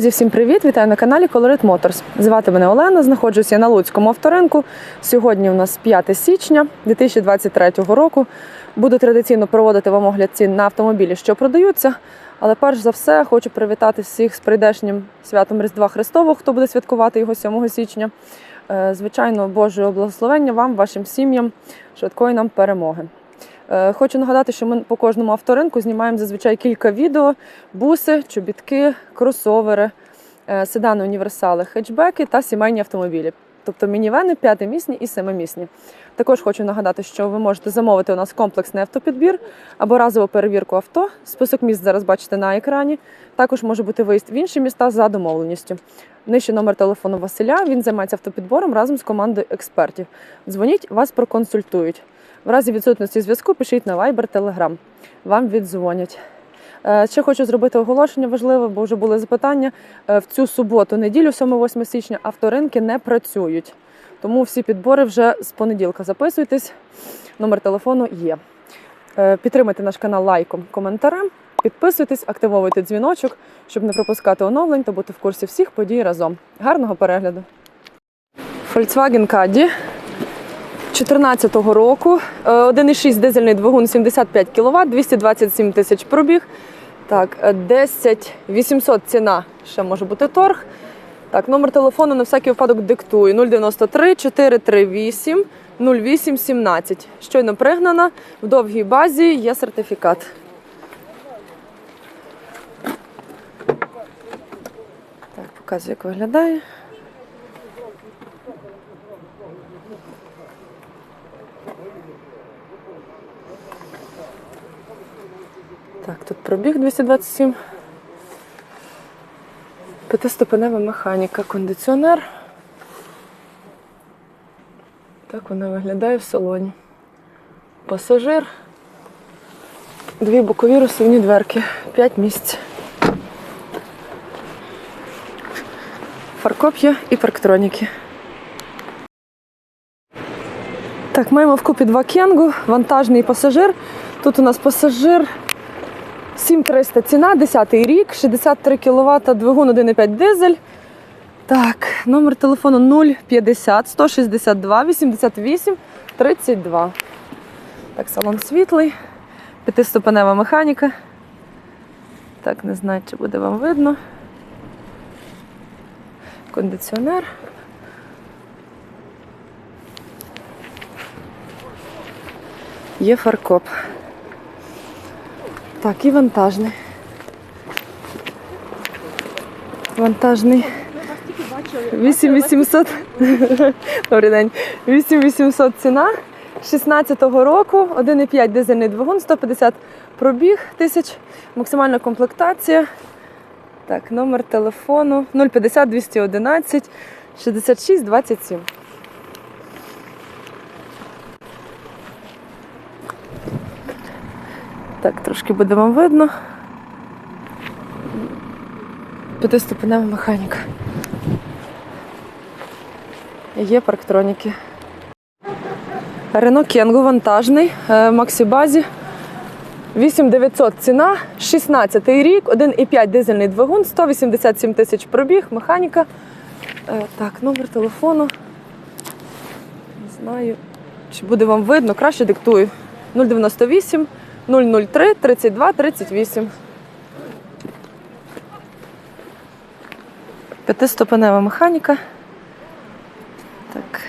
Друзі, всім привіт! Вітаю на каналі Colorit Motors. Звати мене Олена, знаходжуся на Луцькому авторинку. Сьогодні у нас 5 січня 2023 року. Буду традиційно проводити вам огляд цін на автомобілі, що продаються. Але перш за все хочу привітати всіх з прийдешнім святом Різдва Христового, хто буде святкувати його 7 січня. Е, Звичайно, Божого благословення вам, вашим сім'ям, швидкої нам перемоги. Е, Хочу нагадати, що ми по кожному авторинку знімаємо зазвичай кілька відео: буси, чобітки, кросовери, е, седани, універсали, хетчбеки та сімейні автомобілі. Тобто мінівени п'ятимісні і семимісні. Також хочу нагадати, що ви можете замовити у нас комплексний автопідбір або разову перевірку авто. Список міст зараз бачите на екрані. Також може бути виїзд в інші міста за домовленістю. Нижче номер телефону Василя. Він займається автопідбором разом з командою експертів. Дзвоніть, вас проконсультують. В разі відсутності зв'язку пишіть на Viber, Telegram. Вам віддзвонять. Е, Ще хочу зробити оголошення важливе, бо вже були запитання. Е, В цю суботу, неділю, 7-8 січня, авторинки не працюють. Тому всі підбори вже з понеділка записуйтесь. Номер телефону є. Е, Підтримайте наш канал лайком, коментарем. Підписуйтесь, активовуйте дзвіночок, щоб не пропускати оновлень та бути в курсі всіх подій разом. Гарного перегляду! Volkswagen Caddy 2014 року. Е, 1,6 дизельний двигун 75 кВт, 227 тисяч пробіг. Так, е, 10 800 ціна, ще може бути торг. Так, номер телефону на всякий випадок диктую 093 438 0817. Щойно пригнана, в довгій базі є сертифікат. Так, показую, як виглядає. Так, тут пробіг 227. П'ятиступенева механіка, кондиціонер. Так вона виглядає в салоні. Пасажир. Дві бокові розсувні дверки. П'ять місць. Фаркоп є і парктроніки. Так, маємо в купі два кенгу, вантажний пасажир. Тут у нас пасажир 7300 ціна, 10 рік, 63 кВт, двигун 1,5 дизель. Так, номер телефону 050 162 88 32. Так, салон світлий, п'ятиступенева механіка. Так, не знаю, чи буде вам видно. Кондиціонер. Є фаркоп. Так, і вантажний. Вантажний. 8800. Добрий день. 8800 ціна. 16-го року, 1,5 дизельний двигун, 150 пробіг тисяч, максимальна комплектація. Так, номер телефону 050 211 66 27. Так, трошки буде вам видно. П'ятиступенева механіка. Є парктроніки. Рено Кенгу вантажний, е, Максібазі. 8900 ціна, 16 рік, 1,5 дизельний двигун, 187 тисяч пробіг, механіка. Е, Так, номер телефону. Не знаю, чи буде вам видно, краще диктую. 098 003 32 38. П'ятиступенева механіка. Так.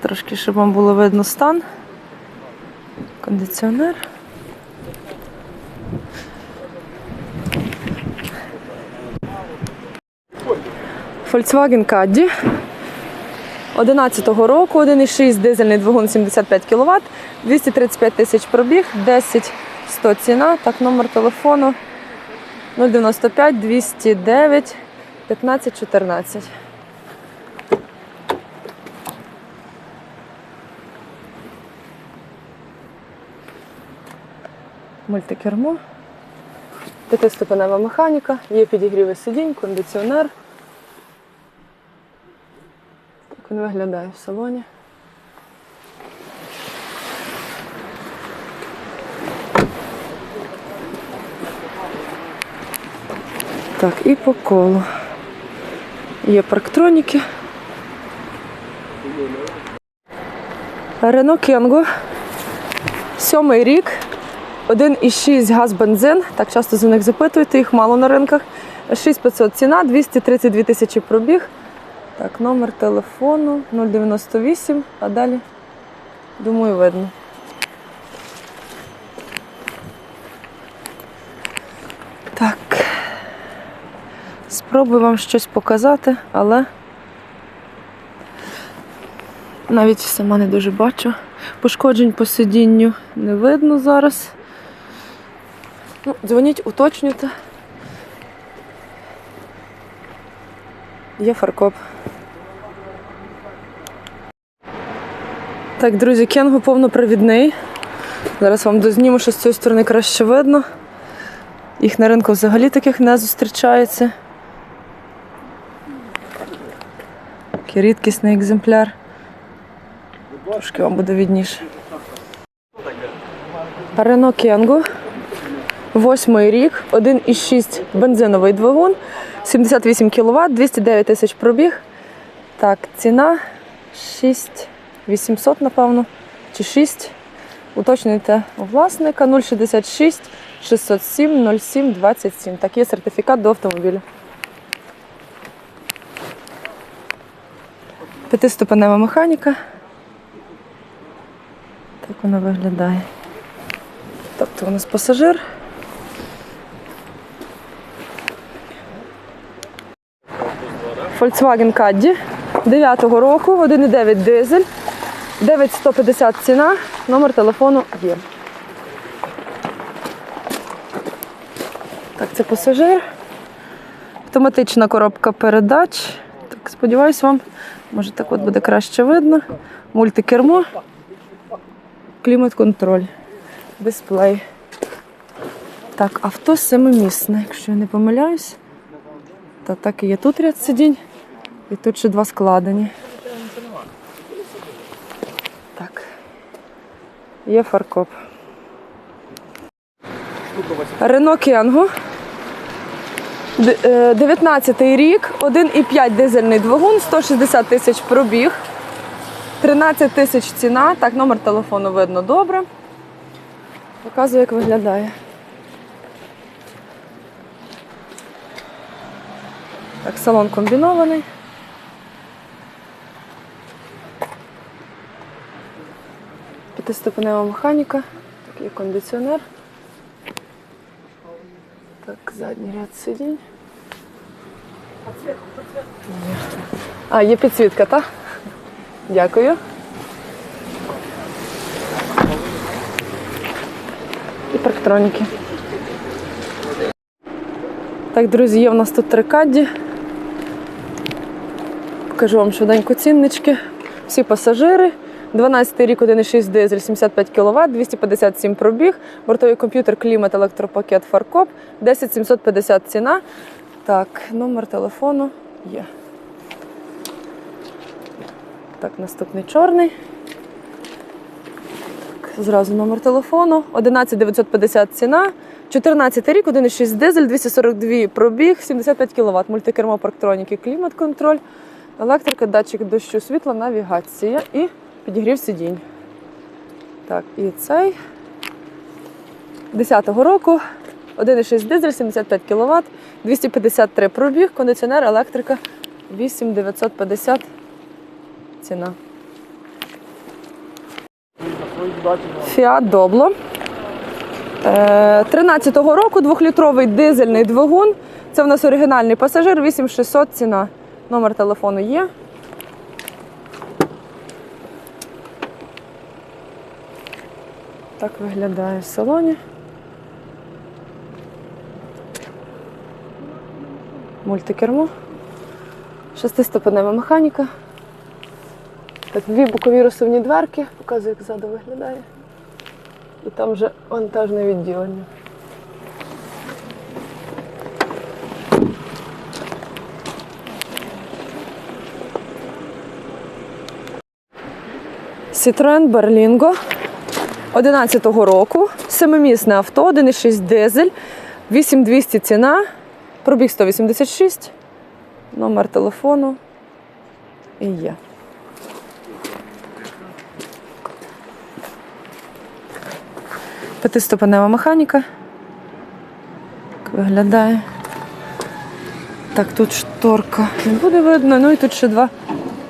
Трошки, щоб вам було видно стан. Кондиціонер. Volkswagen Caddy 11-го року, 1,6 дизельний двигун 75 кВт, 235 тисяч пробіг, 10 100 ціна. Так, номер телефону 095 209 15 14. Мультикермо. П'ятиступенева механіка, є підігріви сидінь, кондиціонер. Так він виглядає в салоні. Так, і по колу. Є парктроніки. Рено Кенго. Сьомий рік. 1,6 газ бензин. Так часто за них запитуєте, їх мало на ринках. 6500 ціна, 232 тисячі пробіг. Так, номер телефону 098, а далі, думаю, видно. Так. Спробую вам щось показати, але навіть сама не дуже бачу. Пошкоджень по сидінню не видно зараз. Ну, дзвоніть, уточнюйте. Є фаркоп. Так, друзі, Кенго повнопровідний. Зараз вам дозніму, що з цієї сторони краще видно. Їх на ринку взагалі таких не зустрічається. Такий рідкісний екземпляр. Трошки вам буде відніше. Рено Кенго. Восьмий рік, 1,6 бензиновий двигун, 78 кВт, 209 тисяч пробіг. Так, ціна 6800, напевно, чи 6. Уточнюйте у власника 066 607 07 27. Так, є сертифікат до автомобіля. П'ятиступенева механіка. Так вона виглядає. Тобто у нас пасажир. Volkswagen Caddy 9-го року, 1,9 дизель, 9150 ціна, номер телефону є. Так, це пасажир. Автоматична коробка передач. Так, сподіваюсь, вам може так от буде краще видно. Мультикермо, клімат-контроль, дисплей. Так, авто семимісне, якщо я не помиляюсь. Та так і є тут ряд сидінь, і тут ще два складені. Так. Є фаркоп. Рено Кенго. 19 рік, 1,5 дизельний двигун, 160 тисяч пробіг, 13 тисяч ціна. Так, номер телефону видно добре. Показую, як виглядає. Так, салон комбінований. П'ятиступенева механіка, так, є кондиціонер. Так, задній ряд сидінь. А, є підсвітка, так? Дякую. І парктроніки. Так, друзі, є в нас тут три кадді. Покажу вам швиденько ціннички. Всі пасажири. 12 рік, 1,6 дизель, 75 кВт, 257 пробіг, бортовий комп'ютер, клімат, електропакет, фаркоп, 10 750 ціна. Так, номер телефону є. Так, наступний чорний. Так, зразу номер телефону. 11 950 ціна. 14 рік, 1,6 дизель, 242 пробіг, 75 кВт, мультикермо, парктроніки, клімат-контроль, електрика, датчик дощу, світла, навігація і підігрів сидінь. Так, і цей 10-го року, 1,6 дизель, 75 кВт, 253 пробіг, кондиціонер, електрика, 8950 ціна. Фіат Добло. 13-го року двохлітровий дизельний двигун. Це в нас оригінальний пасажир, 8600 ціна. Номер телефону є. Так виглядає в салоні. Мультикермо. Шестиступенева механіка. Так, дві бокові розсувні дверки. Показую, як ззаду виглядає. І там вже вантажне відділення. Citroen Berlingo 11-го року. Семимісне авто, 1,6 дизель, 8200 ціна. Пробіг 186, номер телефону і є. П'ятиступенева механіка. Так виглядає. Так, тут шторка. Не буде видно, ну і тут ще два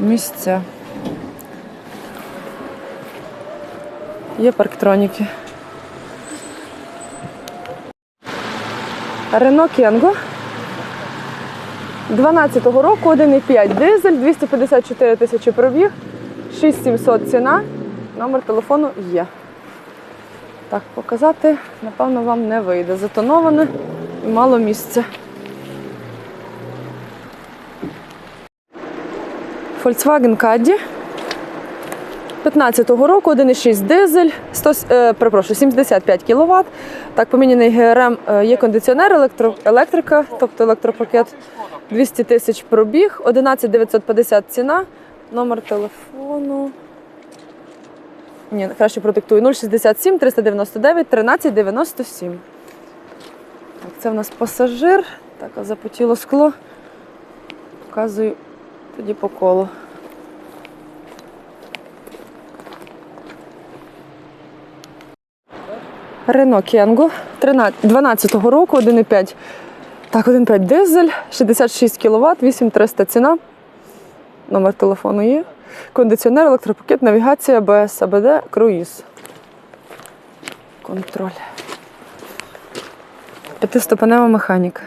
місця. Є парктроніки. Рено Кенго. 12-го року 1,5 дизель, 254 тисячі пробіг, 6700 ціна. Номер телефону є. Так, показати, напевно, вам не вийде. Затоноване і мало місця. Volkswagen Caddy. 15-го року 1,6 дизель, 100, е, перепрошую, 75 кВт. Так, поміняний ГРМ, е, є кондиціонер, електро, електрика, тобто електропакет 200 тисяч пробіг, 11 950 ціна, номер телефону. Ні, краще продиктую 067 399 13 97. Так, це в нас пасажир. Так, а запотіло скло. Показую тоді по колу. Рено Кенго 12-го року, 1,5. Так, 1,5 дизель, 66 кВт, 8300 ціна. Номер телефону є. Кондиціонер, електропакет, навігація, АБС, АБД, круїз. Контроль. П'ятиступенева механіка.